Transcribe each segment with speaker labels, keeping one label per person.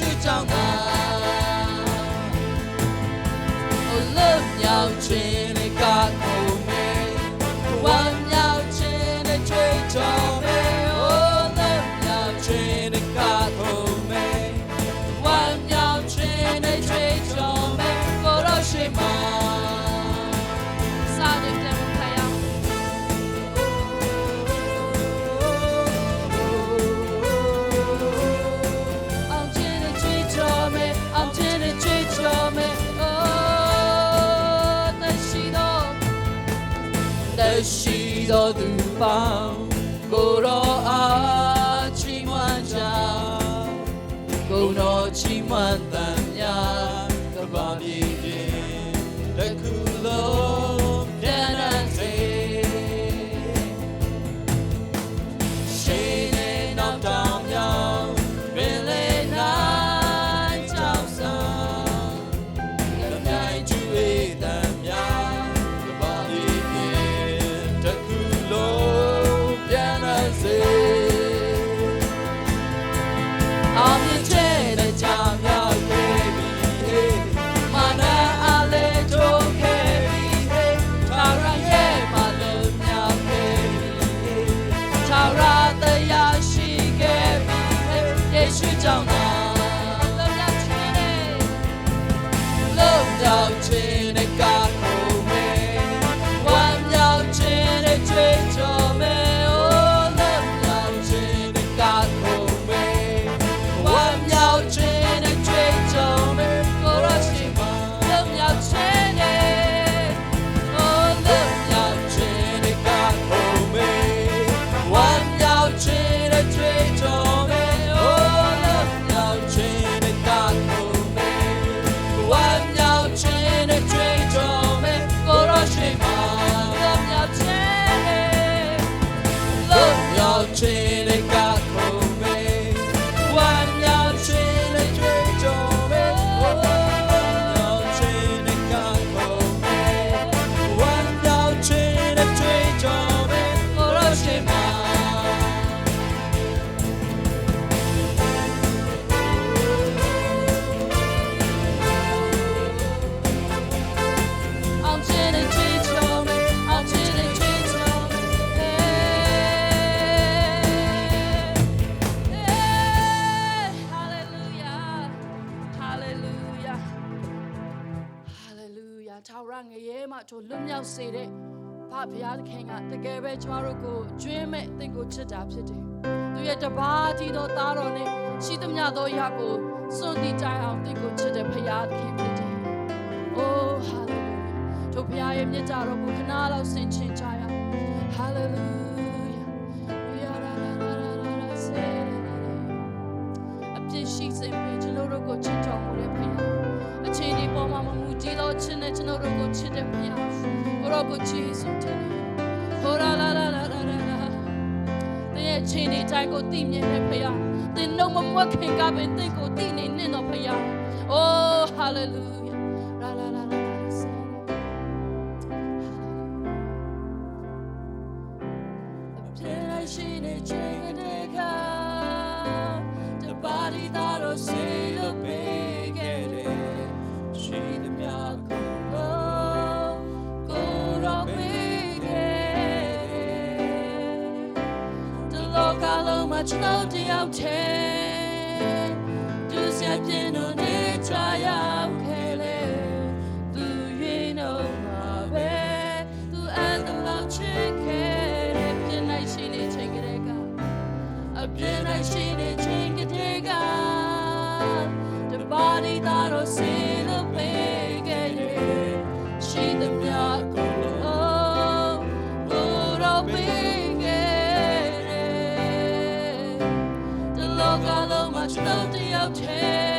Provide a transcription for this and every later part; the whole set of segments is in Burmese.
Speaker 1: ရှုကြောင့်သာ Oh love မြောက်ခြင်း
Speaker 2: ပေါင်းကိုရော
Speaker 1: အားချီးမွမ်းကြကိုတော်ချီးမွမ်းတဲ့ စေတဲ့
Speaker 2: ဖဖရားသခင်ကတကယ်ပဲကျမတို့ကိုကျွေးမဲ့တင့်ကိုချစ်တာဖြစ်တယ်။သူရဲ့တပါးကြီးသောသားတော်နဲ့
Speaker 3: ရှိသမျှသောရာကိုစွန့်တီးကြအောင်တင့်ကိုချစ်တဲ့ဖရားသခင်ဖြစ်တယ်။အိုးဟာလေလုယာ။တို့ဖရားရဲ့မြတ်ကြတော်ကိုခနာလောက်ဆင်ခြင်ကြရအောင်။ဟာလေလုယာ။ရာရာရာရာရာရာဆဲအပြစ်ရှိစေပေးကျွန်တော်တို့ကိုချစ်တော်မူတဲ့ဖရား။အခြေအ
Speaker 1: နေပေါ်မှာမမူတည်သောချစ်နဲ့ကျွန်တော်တို့ကိုချစ်တဲ့ဖရား။ Proprio Gesù te ne. Ora la la la la la la. သင်ရဲ့ချင်းနေတိုင်းကိုသိမြင်တဲ့ဖခင်သင်နှုတ်မမွက်ခင်ကပင်သင်ကိုသိနေနှင့်တော်ဖခင် Oh
Speaker 2: hallelujah shall tell. much melody out here.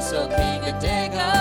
Speaker 2: So king of
Speaker 1: daggers.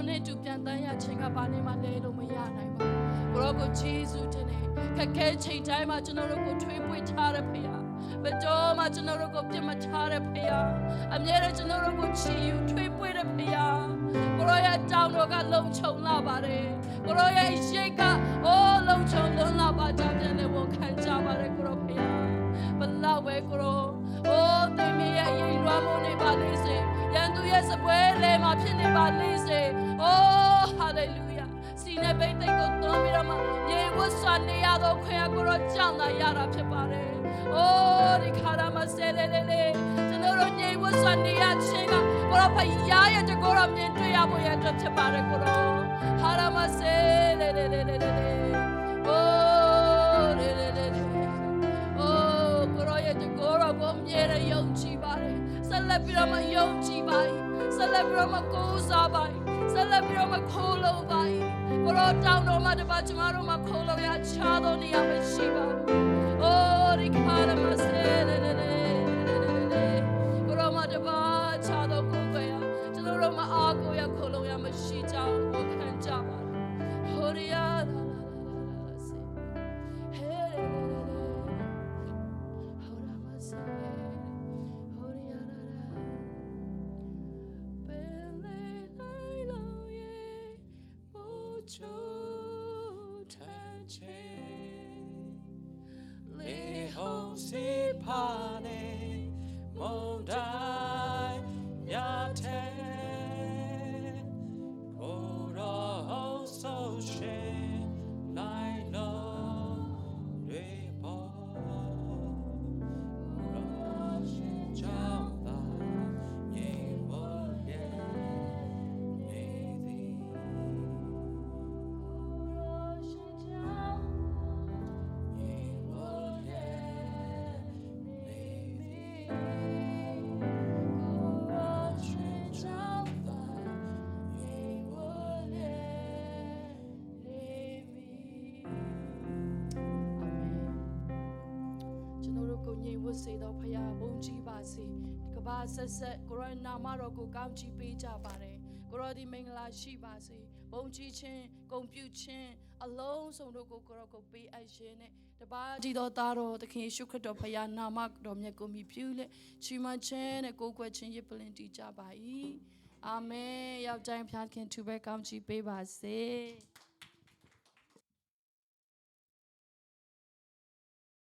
Speaker 1: ကိုရောနဲ့တူပြန်တန်းရခြင်းကဘာနဲ့မှလဲလို့မရနိုင်ပါဘူး။ကိုရောကိုဂျေဇုတင်တယ်။ခက်ခဲချိန်တိုင်းမှာကျွန်တော်တို့ကိုထွေးပွေထားတဲ့ဖခင်။ဘယ်တော့မှကျွန်တော်တို့ကိုပြစ်မထားတဲ့ဖခင်။အမြဲတမ်းကျွန်တော်တို့ကိုချီယူထွေးပွေတဲ့ဖခင်။ကိုရောရဲ့တောင်းတော်ကလုံခြုံလာပါတယ်။ကိုရောရဲ့ရိတ်ကအိုးလုံခြုံလွန်းလာပါကြပြန်လေဝန်ခံကြပါတယ်ကိုရောဖခင်။ဘလောက်ပဲကိုရောအိုးသင်မရဲ့အရင်လွှမ်းမိုးနေပါလိမ့်စေရန်သူရဲ့ စပွဲလဲမှာဖြစ်နေပါလိမ့်စေအိုးဟာလေလုယာစီနေဘိတ်တိတ်ကိုသွန်းပြီးတော့မှရေဝတ်စွာနေရတော့ခွင့်ရကိုရောကြောက်လာရတာဖြစ်ပါတယ်အိုးဒီခါရမဆဲလေလေလေကျွန်တော်တို့ညင်ဝတ်စွာနေရခြင်းကကိုရောဖရားရဲ့တကောတော်မြင်တွေ့ရဖို့ရအတွက်ဖြစ်ပါတယ်ကိုရောဟာရမဆဲလေလေလေလေလေအိုးလေလေလေလေအိုးကိုရောရဲ့တကောတော်ကိုအမြဲတမ်းယုံကြည်ပါတယ်ဆက်လက်ပြီးတော့မှယုံကြည်ပါ ဆက်လက်ပြီးတော့မှကိုးစားပါဆက်လက်ပြီးတော့မှခိုးလို့ပါကိုရောတောင်းတော်မှာတပါကျမတို့မှာခိုးလို့ရချားတော်နေရမရှိပါဘူးအိုးဒီခါရမစဲလေလေလေကိုရောမှာတပါချားတော်ကိုယ်ွယ်ရကျွန်တော်တို့မှာအားကိုးရခိုးလို့ရမရှိကြဘူးဝန်ခံကြပါဟို ya la la la la la la စေသောဖရာဘုန်းကြီးပါစေကဘာဆက်ဆက်ကိုရောနာမတော်ကိုကောင်းချီးပေးကြပါတယ်ကိုရောဒီမင်္ဂလာရှိပါစေဘုန်းကြီးချင်းဂုံပြုချင်းအလုံးစုံတို့ကိုကိုရောကိုပေးအပ်ခြင်းနဲ့တပါးကြီးတော်သားတော်သခင်ယေရှုခရစ်တော်ဖရာနာမတော်မြတ်ကိုမြည်ပြုလက်ချီးမွမ်းခြင်းနဲ့ကိုးကွယ်ခြင်းရစ်ပလင်တည်ကြပါ၏အာမင်ယောက်ျားဖျားခင်သူပဲကောင်းချီးပေးပါစေ